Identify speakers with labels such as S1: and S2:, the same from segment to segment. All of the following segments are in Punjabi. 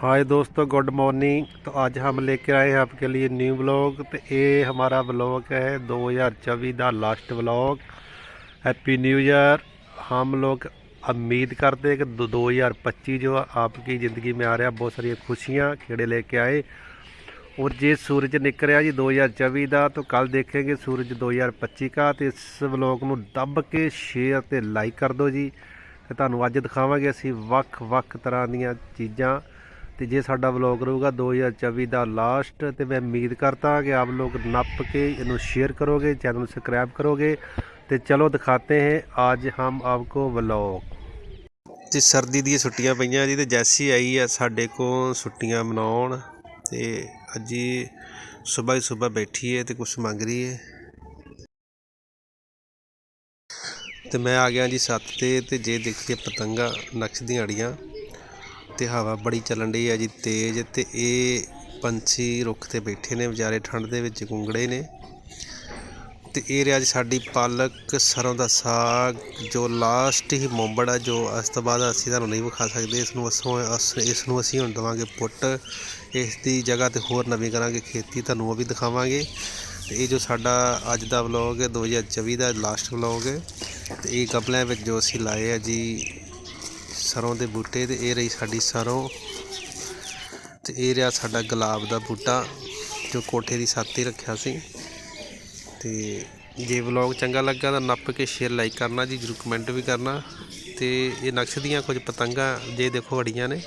S1: हाय दोस्तों गुड मॉर्निंग तो आज हम लेके आए हैं आपके लिए न्यू ब्लॉग तो ये हमारा ब्लॉग है 2024 का last blog happy new year हम लोग उम्मीद करते हैं कि दो- 2025 जो आपकी ज़िंदगी में आ रहा है बहुत सारी खुशियाँ खेड़े लेके आए और ਜੇ ਸੂਰਜ ਨਿਕਲ ਰਿਹਾ ਜੀ 2024 ਦਾ ਤਾਂ ਕੱਲ ਦੇਖਾਂਗੇ ਸੂਰਜ 2025 ਦਾ ਤੇ ਇਸ ਵਲੌਗ ਨੂੰ ਦੱਬ ਕੇ ਸ਼ੇਅਰ ਤੇ ਲਾਈਕ ਕਰ ਦਿਓ ਜੀ ਤੇ ਤੁਹਾਨੂੰ ਅੱਜ ਦਿਖਾਵਾਂਗੇ ਅਸੀਂ ਵੱਖ-ਵੱਖ ਤਰ੍ਹਾਂ ਦੀਆਂ ਚੀਜ਼ਾਂ ਤੇ ਜੇ ਸਾਡਾ ਵਲੌਗ ਰਹੂਗਾ 2024 ਦਾ ਲਾਸਟ, ਤੇ ਮੈਂ ਉਮੀਦ ਕਰਤਾ ਕਿ ਆਪ ਲੋਕ ਨੱਪ ਕੇ ਇਹਨੂੰ ਸ਼ੇਅਰ ਕਰੋਗੇ ਚੈਨਲ ਨੂੰ ਸਬਸਕ੍ਰਾਈਬ ਕਰੋਗੇ, ਤੇ ਚਲੋ ਦਿਖਾਤੇ ਹੈ ਅੱਜ ਹਮ ਆਪ ਕੋ ਵਲੌਗ। ਤੇ ਸਰਦੀ ਦੀਆਂ ਛੁੱਟੀਆਂ ਪਈਆਂ ਜੀ, ਤੇ ਜੈਸੀ ਆਈ ਆ ਸਾਡੇ ਕੋਲ ਛੁੱਟੀਆਂ ਮਨਾਉਣ, ਤੇ ਅੱਜ ਹੀ ਸਵੇਰ ਹੀ ਸਵੇਰ ਬੈਠੀ ਹੈ ਤੇ ਕੁਝ ਮੰਗ ਰਹੀ ਹੈ ਤੇ ਮੈਂ ਆ ਗਿਆ ਜੀ ਸੱਤ ਤੇ ਤੇ ਜੇ ਦੇਖੀਏ ਪਤੰਗਾ, ਨਕਸ਼ ਦੀਆਂ ਅੜੀਆਂ। ਤੇ ਹਵਾ ਬੜੀ ਚੱਲਣ ਡਈ ਹੈ ਜੀ ਤੇਜ਼ ਤੇ ਇਹ ਪੰਛੀ ਰੁੱਖ ਤੇ ਬੈਠੇ ਨੇ ਵਿਚਾਰੇ, ਠੰਡ ਦੇ ਵਿੱਚ ਗੁੰਗੜੇ ਨੇ। ਤੇ ਇਹ ਰਿਹਾ ਜੀ ਸਾਡੀ ਪਾਲਕ ਸਰੋਂ ਦਾ ਸਾਗ, ਜੋ ਲਾਸਟ ਹੀ ਮੋਂਬੜ ਆ ਜੋ ਇਸ ਤੋਂ ਬਾਅਦ ਅਸੀਂ ਤੁਹਾਨੂੰ ਨਹੀਂ ਵਿਖਾ ਸਕਦੇ, ਇਸ ਨੂੰ ਅਸੋਂ ਅਸ- ਇਸ ਨੂੰ ਅਸੀਂ ਹੁਣ ਦੇਵਾਂਗੇ ਪੁੱਟ। ਇਸ ਦੀ ਜਗ੍ਹਾ ਤੇ ਹੋਰ ਨਵੀਂ ਕਰਾਂਗੇ ਖੇਤੀ, ਤੁਹਾਨੂੰ ਉਹ ਵੀ ਦਿਖਾਵਾਂਗੇ। ਤੇ ਇਹ ਜੋ ਸਾਡਾ ਅੱਜ ਦਾ ਵਲੌਗ ਹੈ 2024 ਦਾ ਲਾਸਟ ਵਲੌਗ ਹੈ। ਤੇ ਇਹ ਗਮਲਿਆਂ ਵਿੱਚ ਜੋ ਅਸੀਂ ਲਾਏ ਆ ਜੀ ਸਰੋਂ ਦੇ ਬੂਟੇ ਤੇ ਇਹ ਰਹੀ ਸਾਡੀ ਸਰੋਂ ਤੇ ਇਹ ਰਿਹਾ ਸਾਡਾ ਗੁਲਾਬ ਦਾ ਬੂਟਾ ਜੋ ਕੋਠੇ ਦੀ ਛੱਤ ਤੇ ਰੱਖਿਆ ਸੀ। ਤੇ ਜੇ ਵਲੌਗ ਚੰਗਾ ਲੱਗਾ ਤਾਂ ਨੱਪ ਕੇ ਸ਼ੇਅਰ ਲਾਈਕ ਕਰਨਾ ਜੀ, ਜਰੂਰ ਕਮੈਂਟ ਵੀ ਕਰਨਾ। ਤੇ ਇਹ ਨਕਸ਼ ਦੀਆਂ ਕੁਝ ਪਤੰਗਾਂ ਜੇ ਦੇਖੋ ਅੜੀਆਂ ਨੇ,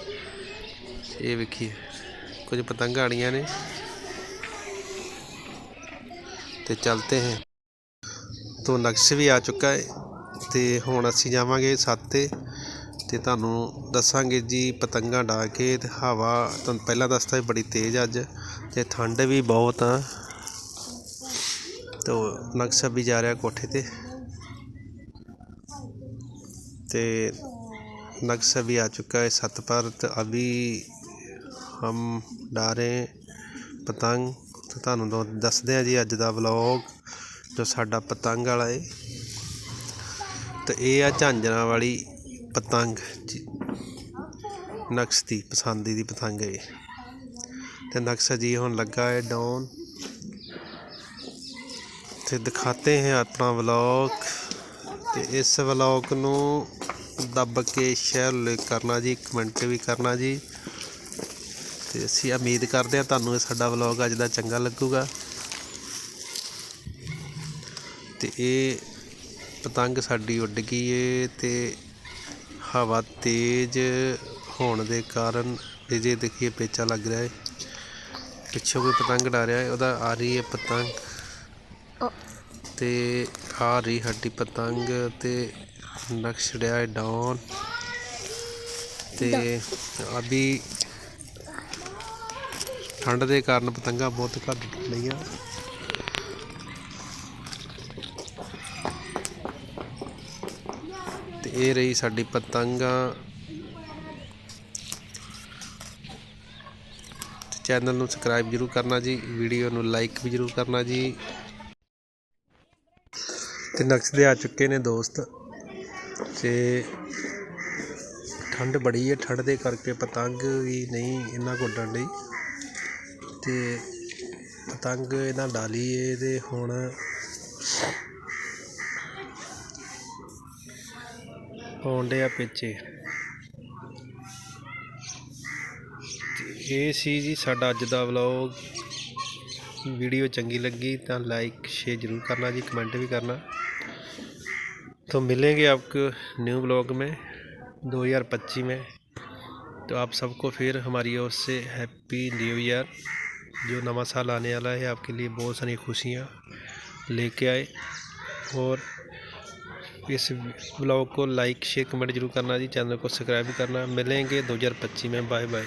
S1: ਇਹ ਵੇਖੀਏ, ਕੁਝ ਪਤੰਗਾਂ ਅੜੀਆਂ ਨੇ। ਤੇ ਚਲਤੇ हैं तो ਨਕਸ਼ ਵੀ ਆ ਚੁੱਕਾ ਹੈ ਤੇ ਹੁਣ ਅਸੀਂ ਜਾਵਾਂਗੇ ਛੱਤ ਤੇ। ਤੇ ਤੁਹਾਨੂੰ ਦੱਸਾਂਗੇ ਜੀ ਪਤੰਗਾਂ ਡਾ ਕੇ ਤੇ ਹਵਾ ਤੁਹਾਨੂੰ ਪਹਿਲਾਂ ਦੱਸਤਾ ਸੀ ਬੜੀ ਤੇਜ਼ ਅੱਜ ਤੇ ਠੰਡ ਵੀ ਬਹੁਤ ਆ तो नक्शा भी जा रहा है कोठे पे ते नक्शा भी आ चुका है छत पर तो अभी हम डारे ਪਤੰਗ ਤੇ ਤੁਹਾਨੂੰ ਦੋ ਦੱਸਦੇ ਆ ਜੀ ਅੱਜ ਦਾ ਵਲੌਗ ਜੋ ਸਾਡਾ ਪਤੰਗ ਵਾਲਾ ਏ ਤੇ ਇਹ ਆ ਝਾਂਜਰਾਂ ਵਾਲੀ ਪਤੰਗ, ਜੀ। ਨਕਸ਼ ਦੀ, ਪਸੰਦੀ ਦੀ ਪਤੰਗ ਹੈ ਇਹ। ਤੇ ਨਕਸ਼ਾ ਜੀ ਹੁਣ ਲੱਗਾ ਹੈ ਡਾਊਨ। ਤੇ ਦਿਖਾਤੇ ਹੈ ਆਪਣਾ ਵਲੌਗ। ਤੇ ਇਸ ਵਲੌਗ ਨੂੰ ਦੱਬ ਕੇ ਸ਼ੇਅਰ ਕਰਨਾ ਜੀ ਕਮੈਂਟ ਵੀ ਕਰਨਾ ਜੀ। ਤੇ ਅਸੀਂ ਉਮੀਦ ਕਰਦੇ ਹਾਂ ਤੁਹਾਨੂੰ ਇਹ ਸਾਡਾ ਵਲੌਗ ਅੱਜ ਦਾ ਚੰਗਾ ਲੱਗੂਗਾ। ਤੇ ਇਹ ਪਤੰਗ ਸਾਡੀ ਉੱਡ ਗਈ ਏ ਤੇ ਹਵਾ ਤੇਜ਼ ਹੋਣ ਦੇ ਕਾਰਨ ਇਹ ਜੇ ਦੇਖੀਏ ਪੇਚਾ ਲੱਗ ਰਿਹਾ ਹੈ ਪਿੱਛੋਂ ਕੋਈ ਪਤੰਗ ਡਾ ਰਿਹਾ ਹੈ ਉਹਦਾ ਆ ਰਹੀ ਹੈ ਪਤੰਗ। ਤੇ ਆ ਰਹੀ ਸਾਡੀ ਪਤੰਗ ਤੇ ਨਕਸ਼ ਰਿਹਾ ਹੈ ਡਾਊਨ। ਤੇ ਅਭੀ ਠੰਡ ਦੇ ਕਾਰਨ ਪਤੰਗਾਂ ਬਹੁਤ ਘੱਟ ਲਈਆਂ ਇਹ ਰਹੀ ਸਾਡੀ ਪਤੰਗਾਂ। ਚੈਨਲ ਨੂੰ ਸਬਸਕ੍ਰਾਈਬ ਜਰੂਰ ਕਰਨਾ ਜੀ, ਵੀਡੀਓ ਨੂੰ ਲਾਈਕ ਵੀ ਜਰੂਰ ਕਰਨਾ ਜੀ। ਤੇ ਨਕਸ਼ ਆ ਚੁੱਕੇ ਨੇ ਦੋਸਤ। ਤੇ ਠੰਡ ਬੜੀ ਹੈ, ਠੰਡ ਦੇ ਕਰਕੇ ਪਤੰਗ ਵੀ ਨਹੀਂ ਇਹਨਾਂ ਕੋ ਉੱਡਣ ਲਈ ਤੇ ਪਤੰਗ ਇਹਨਾਂ ਡਾਲੀ ਏ ਹੁਣ ਆਉਂਦੇ ਆ ਪਿੱਛੇ ਤੇ ਇਹ ਸੀ ਜੀ ਸਾਡਾ ਅੱਜ ਦਾ ਵਲੌਗ वीडियो चंगी लगी तो लाइक शेयर ज़रूर करना जी कमेंट भी करना तो मिलेंगे आपको न्यू ब्लॉग में 2025 में तो आप सबको फिर हमारी ओर से हैप्पी न्यू ईयर जो नवा साल आने वाला है आपके लिए बहुत सारी खुशियाँ लेके आए और इस ब्लॉग को लाइक शेयर कमेंट जरूर करना जी चैनल को सब्सक्राइब भी करना मिलेंगे 2025 में बाय बाय